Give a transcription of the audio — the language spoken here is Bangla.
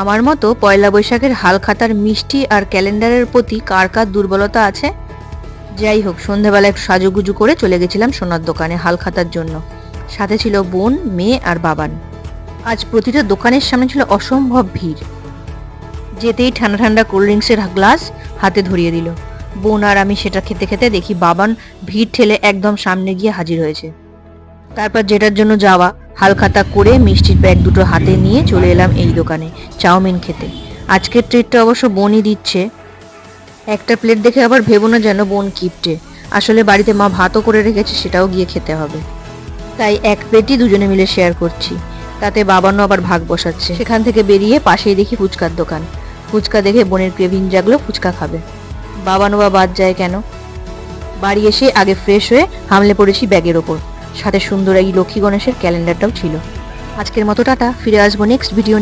আমার মতো পয়লা বৈশাখের হালখাতার মিষ্টি আর ক্যালেন্ডারের প্রতি কার কার দুর্বলতা আছে? যাই হোক সন্ধেবেলা একটু সাজুগুজু করে চলে গেছিলাম সোনার দোকানে হালখাতার জন্য। সাথে ছিল বোন, মেয়ে আর বাবান। আজ প্রতিটা দোকানের সামনে ছিল অসম্ভব ভিড়। যেতেই ঠান্ডা ঠান্ডা কোল্ড ড্রিঙ্কসের গ্লাস হাতে ধরিয়ে দিল। বোন আর আমি সেটা খেতে খেতে দেখি বাবান ভিড় ঠেলে একদম সামনে গিয়ে হাজির হয়েছে। তারপর যেটার জন্য যাওয়া হালখাতা করে মিষ্টির ব্যাগ দুটো হাতে নিয়ে চলে এলাম এই দোকানে, চাউমিন খেতে। আজকের ট্রিটটা অবশ্য বোনই দিচ্ছে। একটা প্লেট দেখে আবার ভেবো না যেন বোন কিপটে। আসলে বাড়িতে মা ভাতও করে রেখেছে, সেটাও গিয়ে খেতে হবে। তাই এক প্লেটই দুজনে মিলে শেয়ার করছি। তাতে বাবানও আবার ভাগ বসাচ্ছে। সেখান থেকে বেরিয়ে পাশেই দেখি ফুচকার দোকান। ফুচকা দেখে বোনের ক্রেভিং জাগলো, ফুচকা খাবে। বাবানো বা বাদ যায় কেন? বাড়ি এসে আগে ফ্রেশ হয়ে হামলে পড়েছি ব্যাগের ওপর। সাথে সুন্দর এই লক্ষ্মী গণেশের ক্যালেন্ডারটাও ছিল। আজকের মতো টাটা ফিরে আসব নেক্সট ভিডিও